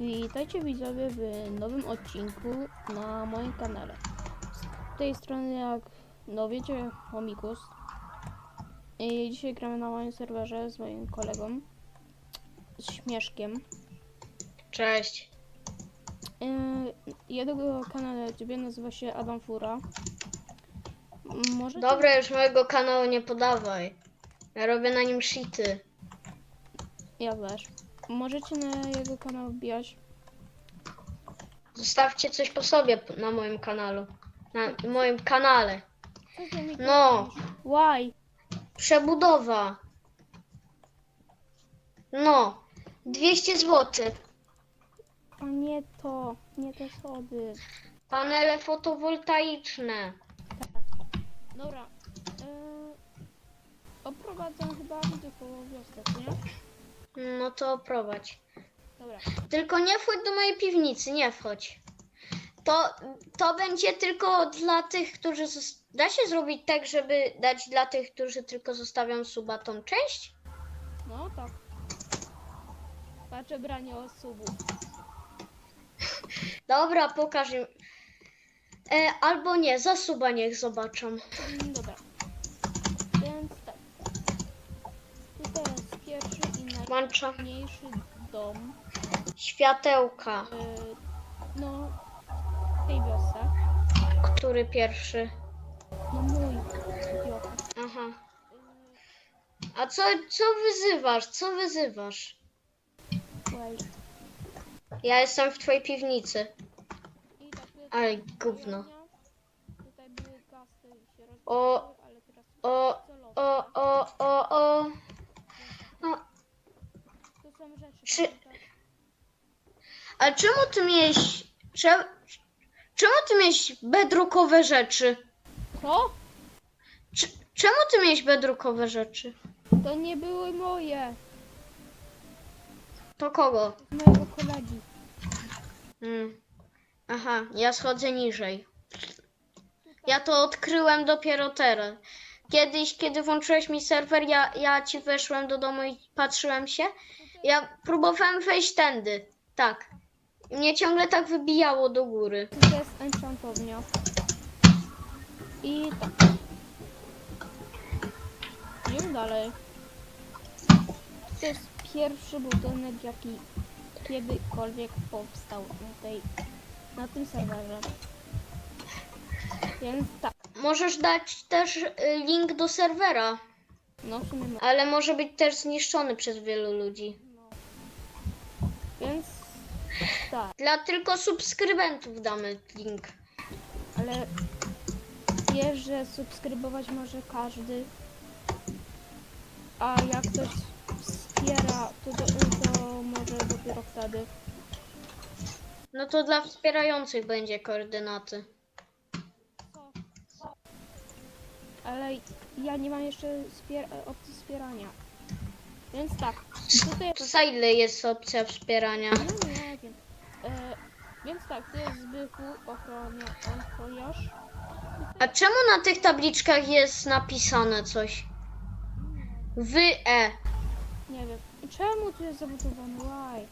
Witajcie widzowie w nowym odcinku na moim kanale. Z tej strony jak no wiecie Homikus. I dzisiaj gramy na moim serwerze z moim kolegą. Z Śmieszkiem. Cześć. Yy, jego kanał na YouTube nazywa się Adam Fura. Może Dobra, już mojego kanału nie podawaj. Ja robię na nim shity. Ja też. Możecie na jego kanał wbijać. Zostawcie coś po sobie p- na moim kanalu. Na moim kanale. Co ty mi No. Why? Przebudowa. No. 200 zł. A nie to, nie te sody. Panele fotowoltaiczne. Dobra. Yy, oprowadzam chyba widzów po wiosce, nie? No to prowadź. Dobra. Tylko nie wchodź do mojej piwnicy, nie wchodź. To, to będzie tylko dla tych, którzy. zos- Da się zrobić tak, żeby dać dla tych, którzy tylko zostawią suba tą część? No tak. Patrzę branie osób. Dobra, pokaż im. E, albo nie, za suba niech zobaczą. Mm, Dobra. Więc tak. Tutaj jest pierwszy i Włącza najmniejszy dom. światełka. Yy, no, w tej wiosce. Który pierwszy? No mój idiota. Aha. A co, co wyzywasz? Co wyzywasz? Słuchaj. Ja jestem w twojej piwnicy. I tak Ale gówno. Tutaj były kasy i się O, ale teraz o, o, o, o. o. Są rzeczy. Czy- które- A czemu ty miałeś... Cze, czemu ty miałeś bedrookowe rzeczy? Co? Cz, czemu ty miałeś bedrookowe rzeczy? To nie były moje. To kogo? Z mojego kolegi. Hmm. Aha, ja schodzę niżej. Ja to odkryłem dopiero teraz. Kiedyś, kiedy włączyłeś mi serwer, ja, ja ci weszłem do domu i patrzyłem się. Ja próbowałem wejść tędy. Tak. Mnie ciągle tak wybijało do góry. To jest enchantownia. I tak. Idziemy dalej. To jest pierwszy budynek, jaki kiedykolwiek powstał na, tej, na tym serwerze. Więc tak. Możesz dać też y, link do serwera, No w sumie no. ale może być też zniszczony przez wielu ludzi. Więc tak. Dla tylko subskrybentów damy link. Ale wiesz, że subskrybować może każdy. A jak ktoś wspiera, to, to, to może dopiero wtedy. No to dla wspierających będzie koordynaty. Ale ja nie mam jeszcze wspier- opcji wspierania. Więc tak, tutaj To za ile jest opcja wspierania? no nie wiem. E, więc tak, to jest Zbychu, ochronia, ochroniarz. A czemu na tych tabliczkach jest napisane coś? Wy E. Nie wiem. Czemu tu jest zabudowany?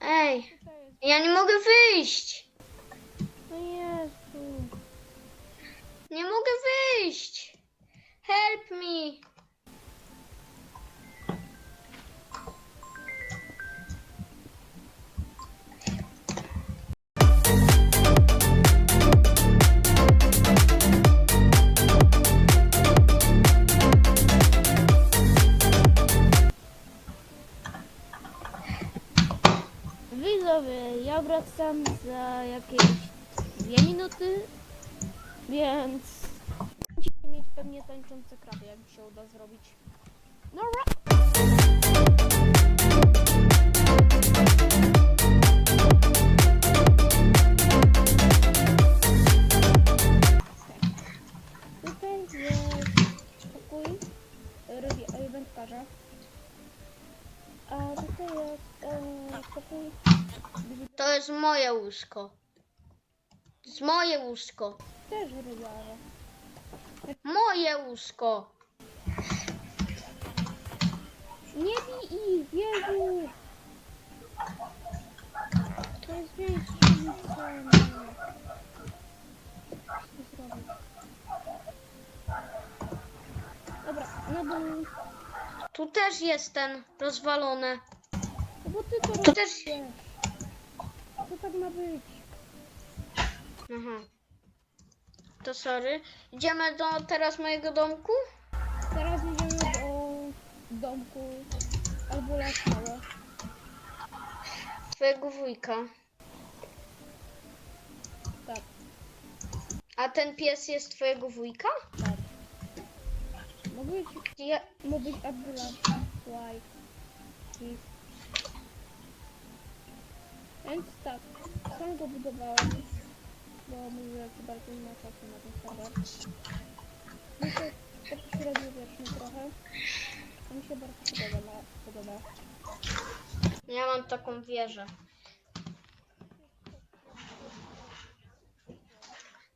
Ej, Tutaj jest... ja nie mogę wyjść. No Jezu. Nie mogę wyjść. Help me. Za jakieś dwie minuty, więc będziecie mieć pewnie tańczące kraty, jak się uda zrobić. No ra- Tutaj jest pokój robi- to jest moje łóżko. To jest moje łóżko. Też. Moje łóżko. Nie bij ich, To jest większe. Dobra, no na dół. Tu też jest ten rozwalony. No bo ty to Tu też robisz. Tak ma być. Aha. To sorry. Idziemy do teraz mojego domku? Teraz idziemy do domku albo lasała. Twojego wujka. Tak, A ten pies jest twojego wujka? tak. Mógł być, Ja... mógł być White. Chief. Więc tak, sam go budowałem, bo mówiłem, że bardzo nie ma czasu na ten serwer. No to tak średniowieczny trochę. A mi się bardzo podoba. podoba. ja mam taką wieżę.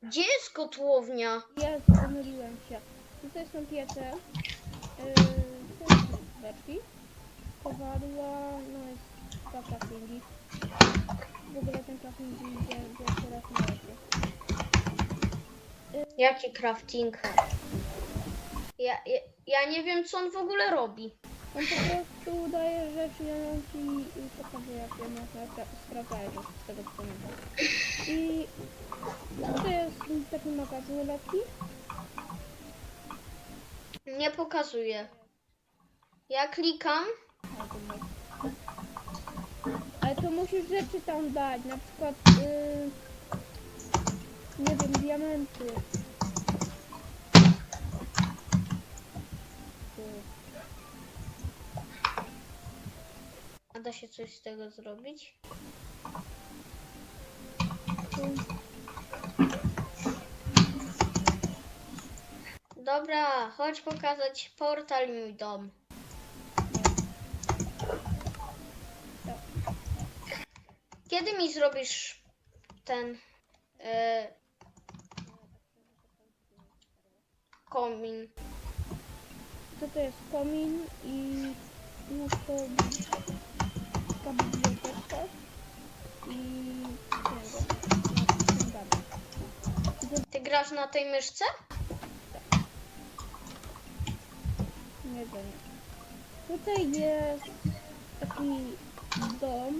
Gdzie jest kotłownia? Ja pomyliłem się. Tutaj są piece. Yy, są beczki. Kowadła, no jest dwa craftingi. W ogóle ten crafting idzie raz na razie. Jaki crafting? Ja, ja, ja nie wiem, co on w ogóle robi. On po prostu daje rzeczy i on ci i pokazuje jak je można spra- sprawdzać z tego co pamiętam. I to jest taki magazyn lekki. Nie pokazuje. Ja klikam. To musisz rzeczy tam dać, na przykład yy, nie wiem, diamenty. A da się coś z tego zrobić? Dobra, chodź pokazać portal i mój dom. Kiedy mi zrobisz ten e, komin? To to jest komin i muszę być taka biblioteczka i tego, Ty grasz na tej myszce? nie wiem. Tutaj jest taki dom,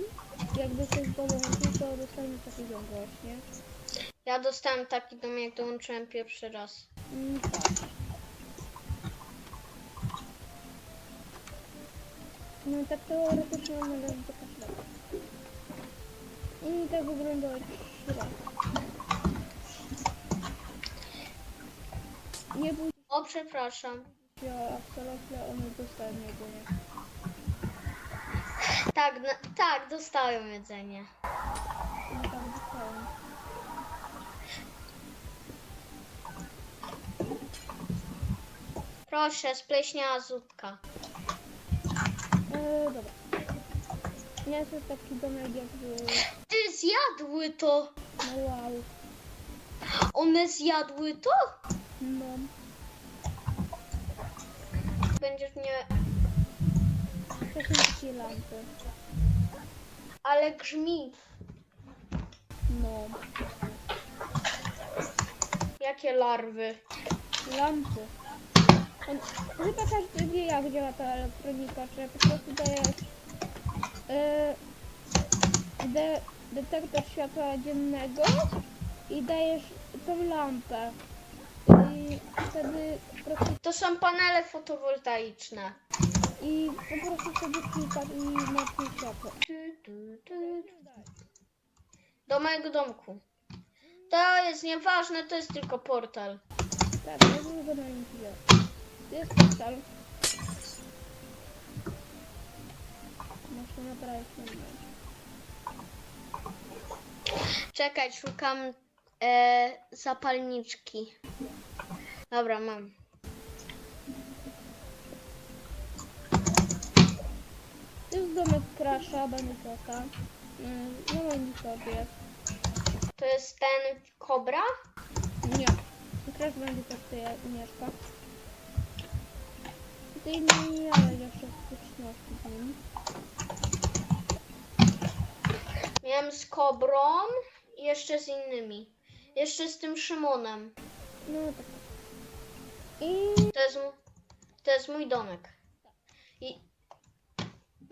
jakby coś dołączył, to dostaniemy taki dom właśnie. Ja dostałem taki dom, jak dołączyłem pierwszy raz. Mm, tak. No tak teoretycznie on należy do każdego. I tak wygląda środek. Nie bój O, przepraszam. się absolutnie, one dostają jedzenie. Tak, na, tak, dostałem jedzenie. Proszę, spleśniała zupka. E, dobra. Nie jest to taki domek jakby... Ty zjadły to! No wow. One zjadły to? No. Będziesz mnie... To są takie lampy. Ale grzmi. No. Jakie larwy. Lampy. On, chyba każdy wie jak działa ta elektronika, że po prostu dajesz e, de, detektor światła dziennego i dajesz tą lampę. I wtedy po prostu, To są panele fotowoltaiczne. I po prostu wtedy klikasz i masz światło. Do mojego domku. To jest nieważne, to jest tylko portal. Tak, ja go na nim widział. Jest portal. Masz to naprawić na mnie. Czekaj, szukam e, zapalniczki. Dobra, mam. To jest domek Krasza, Banikosa. Mm, No Discordzie. To jest ten kobra? Nie. Crash Bandicoot tutaj mieszka. Tutaj nie miałem jeszcze styczności z nim. Miałem z kobrą i jeszcze z innymi. Jeszcze z tym Szymonem. No tak. I To jest, to jest mój domek.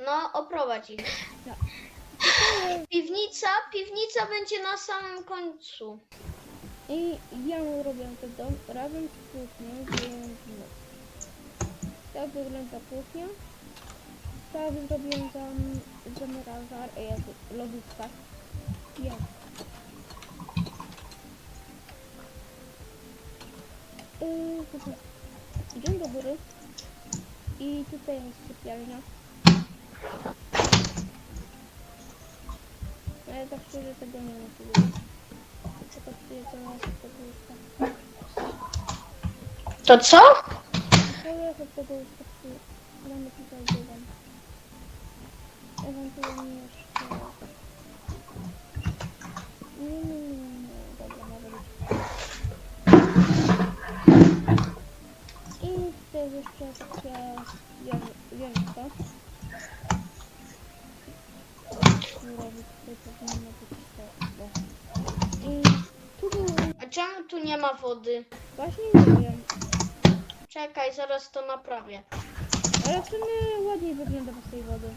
No, oprowadź ich. Piwnica, piwnica będzie na samym końcu. I ja robię ten dom razem z kuchnią, więc no. Tak wygląda kuchnia. Tak zrobiłem tam zamrażar, e, lodówka. Ja. Yy. Dzień dobry. I tutaj jest sypialnia. Ale tak szczerze tego nie ma. To czuję to na podłóżka. To co? Ale to podłóżka mamy tutaj dywan. Ewentualnie jeszcze... Nie, nie, nie, nie, nie, dobra, może być. I tutaj jest jeszcze takie wież- powinno być. I tu. A czemu tu nie ma wody? Właśnie nie wiem. Czekaj, zaraz to naprawię. Ale w sumie ładniej wygląda bez tej wody.